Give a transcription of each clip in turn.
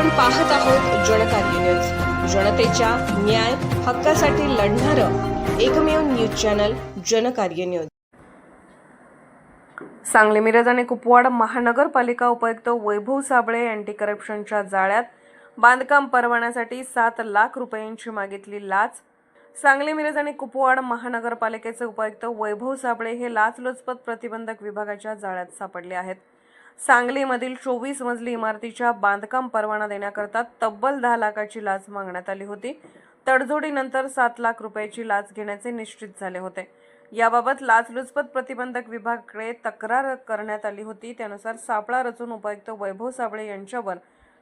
आपण पाहत आहोत जनकार्य न्यूज जनतेच्या न्याय हक्कासाठी लढणारं एकमेव news channel Janakarya news Sangli Miraj आणि कुपवाड महानगरपालिका उपायुक्त वैभव साबळे अँटी करप्शनच्या जाळ्यात बांधकाम परवान्यासाठी सात लाख रुपयांची मागितली लाच. सांगली मिरज आणि कुपवाड महानगरपालिकेचे उपायुक्त वैभव साबळे हे लाचलुचपत प्रतिबंधक विभागाच्या जाळ्यात सापडले आहेत. सांगलीमधील चोवीस मजली इमारतीच्या बांधकाम परवाना देण्याकरता तब्बल दहा लाखाची लाच मागण्यात आली होती. तडजोडीनंतर सात लाख रुपयाची लाच घेण्याचे निश्चित झाले होते. याबाबत लाचलुचपत प्रतिबंधक विभागाकडे तक्रार करण्यात आली होती. त्यानुसार सापळा रचून उपायुक्त वैभव साबळे यांच्यावर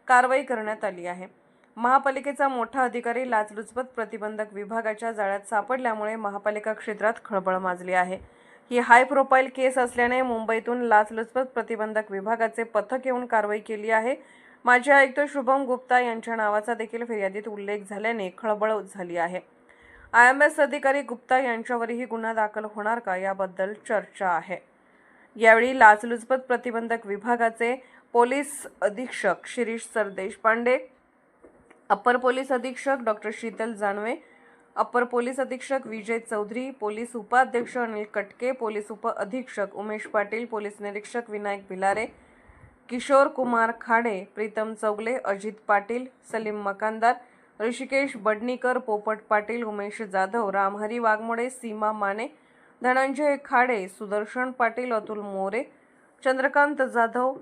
कारवाई करण्यात आली आहे. महापालिकेचा मोठा अधिकारी लाचलुचपत प्रतिबंधक विभागाच्या जाळ्यात सापडल्यामुळे महापालिका क्षेत्रात खळबळ माजली आहे. ही हाय प्रोफाईल केस असल्याने मुंबईतून लाचलुचपत प्रतिबंधक विभागाचे पथक येऊन कारवाई केली आहे. माजी आयुक्त शुभम गुप्ता यांच्या नावाचा देखील फिर्यादीत उल्लेख झाल्याने खळबळ झाली आहे. आय एम एस अधिकारी गुप्ता यांच्यावरही गुन्हा दाखल होणार का याबद्दल चर्चा आहे. यावेळी लाचलुचपत प्रतिबंधक विभागाचे पोलीस अधीक्षक Shirish Sardeshpande upper police अधीक्षक doctor Sheetal Janve upper police अधीक्षक विजय चौधरी पोलीस उपाध्यक्ष अनिल कटके पोलीस उप अधीक्षक उमेश पाटील पोलीस निरीक्षक विनायक भिलारे किशोर कुमार खाडे प्रीतम चौगले अजित पाटील सलीम मकानदार ऋषिकेश बडणीकर पोपट पाटील उमेश जाधव रामहरी वाघमोडे सीमा माने धनंजय खाडे सुदर्शन पाटील अतुल मोरे चंद्रकांत जाधव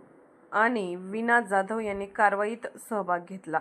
आणि विना जाधव यांनी कारवाईत सहभाग घेतला.